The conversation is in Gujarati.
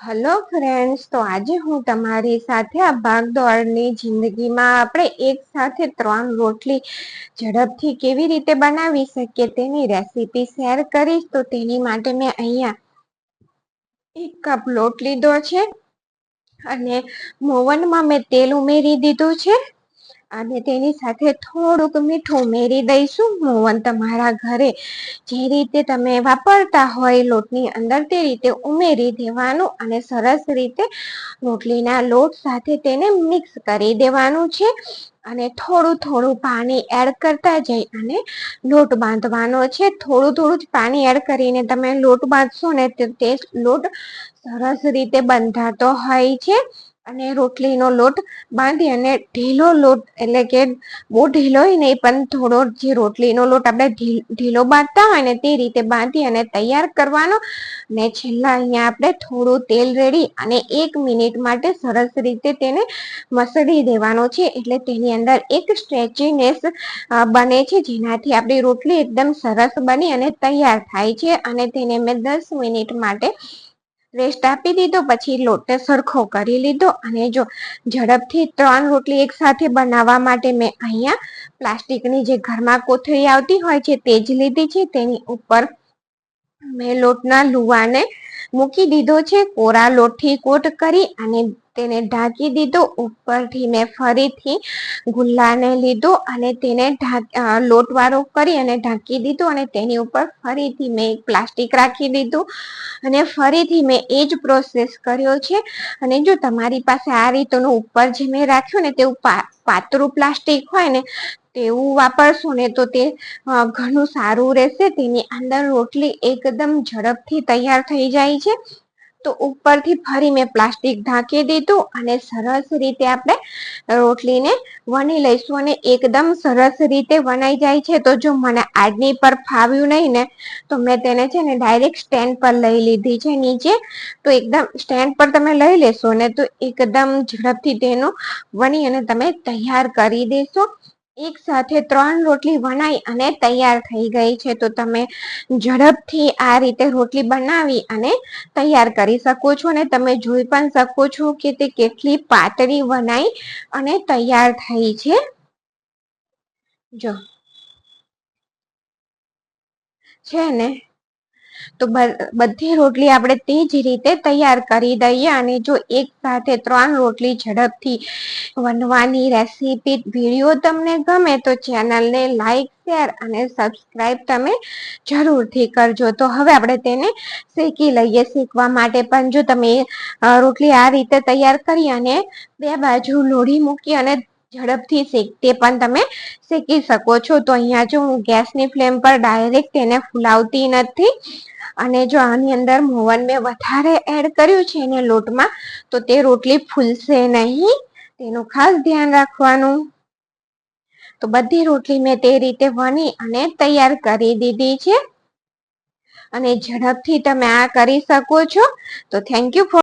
હલો ફ્રેન્ડ્સ તો આજે હું તમારી સાથે આ ભાગદોડની જિંદગીમાં આપણે એક સાથે ત્રણ રોટલી ઝડપથી કેવી રીતે બનાવી શકીએ તેની રેસીપી શેર કરીશ. તો તેની માટે મેં અહીંયા એક કપ લોટ લીધો છે અને મોવનમાં મેં તેલ ઉમેરી દીધું છે. અને તેની સાથે થોડુંક મીઠું ઉમેરી દઈશું. મોવન તમારા ઘરે જે રીતે તમે વાપરતા હોય લોટની અંદર તે રીતે ઉમેરી દેવાનું અને સરસ રીતે રોટલીના લોટ સાથે તેને મિક્સ કરી દેવાનું છે. અને થોડું થોડું પાણી એડ કરતા જઈ અને લોટ બાંધવાનો છે. થોડું થોડું જ પાણી એડ કરીને તમે લોટ બાંધશો ને તે લોટ સરસ રીતે બંધાતો હોય છે. અને રોટલીનો લોટ બાંધી અને ઢીલો લોટ એટલે કે બહુ ઢીલો નહીં, પણ થોડો જે રોટલીનો લોટ આપણે ઢીલો બાંધતા હોય ને તે રીતે બાંધી અને તૈયાર કરવાનો. ને છેલ્લા અહીંયા આપણે થોડું તેલ રેડી અને એક મિનિટ માટે સરસ રીતે તેને મસળી દેવાનો છે. એટલે તેની અંદર એક સ્ટ્રેચીનેસ બને છે, જેનાથી આપણી રોટલી એકદમ સરસ બની અને તૈયાર થાય છે. અને તેને મેં દસ મિનિટ માટે રેસ્ટ આપી દીધો, પછી લોટ સરખો કરી લીધો અને જો ઝડપથી ત્રણ રોટલી એક સાથે બનાવવા માટે મેં અહીંયા પ્લાસ્ટિકની જે ઘરમાં કોથળી આવતી હોય છે તે જ લીધી છે. તેની ઉપર મેં લોટના લુવાને મૂકી દીધો છે, કોરા લોટથી કોટ કરી અને તેને ઢાંકી દીધો. ઉપરથી મેં ફરીથી ગુલ્લાને લીધો અને તેને લોટવાળો કરી અને ઢાંકી દીધો અને તેની ઉપર ફરીથી મેં એક પ્લાસ્ટિક રાખી દીધું. અને ફરીથી મેં એ જ પ્રોસેસ કર્યો છે. અને જો તમારી પાસે આ રીતનું ઉપર જે મેં રાખ્યું ને તેવું પાતળું પ્લાસ્ટિક હોય ને તેવું વાપરશો ને તો તે ઘણું સારું રહેશે. તેની અંદર રોટલી એકદમ ઝડપથી તૈયાર થઈ જાય છે. તો ઉપરથી ફરી મેં પ્લાસ્ટિક ઢાંકી દીધું અને સરસ રીતે આપણે રોટલીને વણી લઈશું અને એકદમ સરસ રીતે વણાઈ જાય છે. તો જો મને આજની પર ફાવ્યું નહીં ને, તો મેં તેને છે ને ડાયરેક્ટ સ્ટેન્ડ પર લઈ લીધી છે નીચે. તો એકદમ સ્ટેન્ડ પર તમે લઈ લેશો ને તો એકદમ ઝડપથી તેનું વણી અને તમે તૈયાર કરી દેશો. એક સાથે ત્રણ રોટલી વણાઈ અને તૈયાર થઈ ગઈ છે. તો તમે ઝડપથી આ રીતે રોટલી બનાવી અને તૈયાર કરી શકો છો અને તમે જોઈ પણ શકો છો કે તે કેટલી પાતળી વણાઈ અને તૈયાર થઈ છે. જો. છે ને? તો બધી રોટલી આપણે તે જ રીતે તૈયાર કરી દઈએ અને જો એક સાથે ત્રણ રોટલી ઝડપથી વનવાની રેસીપી વીડિયો તમને ગમે તો ચેનલને લાઈક, શેર અને સબસ્ક્રાઈબ તમે જરૂરથી કરજો. તો હવે આપણે તેને શેકી લઈએ શેકવા માટે. પણ જો તમે રોટલી આ રીતે તૈયાર કરી અને બે બાજુ લોઢી મૂકી અને ઝડપથી શેકતે પણ તમે શેકી શકો છો. તો અહીંયા જો હું ગેસની ફ્લેમ પર ડાયરેક્ટ તેને ફૂલાવતી નથી અને જો આની અંદર મોવન મેં વધારે એડ કર્યું છે એને લોટમાં, તો તે રોટલી ફૂલશે નહીં. તેનું ખાસ ધ્યાન રાખવાનું. તો બધી રોટલી મેં તે રીતે વણી અને તૈયાર કરી દીધી છે. અને ઝડપથી તમે આ કરી શકો છો. તો થેન્ક યુ ફોર